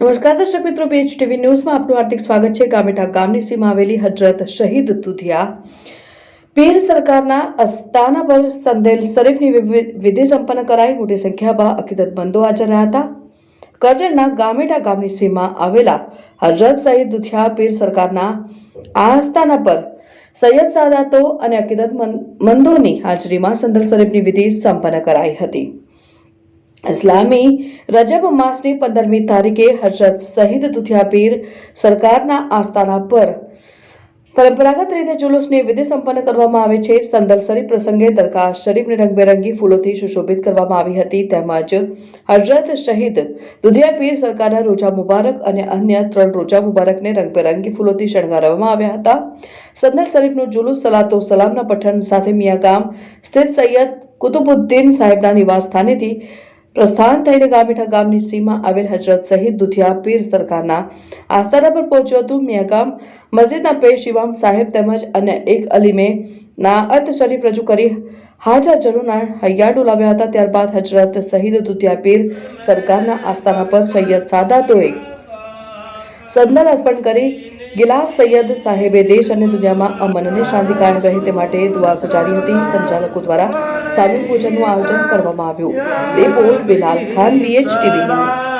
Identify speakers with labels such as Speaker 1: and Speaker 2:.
Speaker 1: નમસ્કાર, દર્શક મિત્રો પેજ ટીવી ન્યૂઝમાં આપનું હાર્દિક સ્વાગત છે. ગામેઠા ગામની સીમા આવેલી હજરત શહીદ દુધિયા. પીર સરકારના અસ્તાના પર સંદેલ શરીફની વિધિ સંપન્ન કરાઈ. મોટી સંખ્યામાં અકીદતમંદો હાજર રહ્યા હતા. કરજણના ગામેઠા ગામની સીમા આવેલા હજરત શહીદ દુધિયા પીર સરકારના આસ્થાના પર સૈયદ સાદાતો અને અકીદત મંદોની હાજરીમાં સંદલ શરીફની વિધિ સંપન્ન કરાઈ હતી. ઇસ્લામી રજબ માસની પંદરમી તારીખે હજરત શહીદ દુધિયા પીર સરકારના આસ્થાના પર પરંપરાગત રીતે જુલુસની વિધિ સંપન્ન કરવામાં આવે છે. સંદલસરી પ્રસંગે દરગાહ શરીફને રંગબેરંગી ફૂલોથી સુશોભિત કરવામાં આવી હતી. તેમજ હજરત શહીદ દુધિયા પીર સરકારના રોજા મુબારક અને અન્ય ત્રણ રોજા મુબારકને રંગબેરંગી ફૂલોથી શણગારવામાં આવ્યા હતા. સંદલ શરીફનું જુલુસ સલાતો સલામના પઠન સાથે મિયાગામ સ્થિત સૈયદ કુતુબુદ્દીન સાહેબના નિવાસ સ્થાનેથી પ્રસ્થાન થઈને ગામીઠા ગામની સીમા આવેલ હજરત સહિત દુધિયા પીર સરકારના આસ્થાના પર પહોંચ્યું હતું. મિયાગામ મસ્જિદના પેશ ઇમામ સાહેબ તેમજ અન્ય એક અલીમે નાઅત શરીફ રજૂ કરી હાજર જરૂરના હૈયા ડોલાવ્યા હતા. ત્યારબાદ હજરત શહીદ દુધિયા પીર સરકારના આસ્થાના પર સૈયદ સાદાતોએ સંદલ અર્પણ કરી. ગિલાબ સૈયદ સાહેબે દેશ અને દુનિયામાં અમન અને શાંતિ કાયમ રહે તે માટે દુઆ ગુજારી હતી. સંચાલકો દ્વારા સામી પૂજનનું આયોજન કરવામાં આવ્યું. Report Bilal Khan BHTV news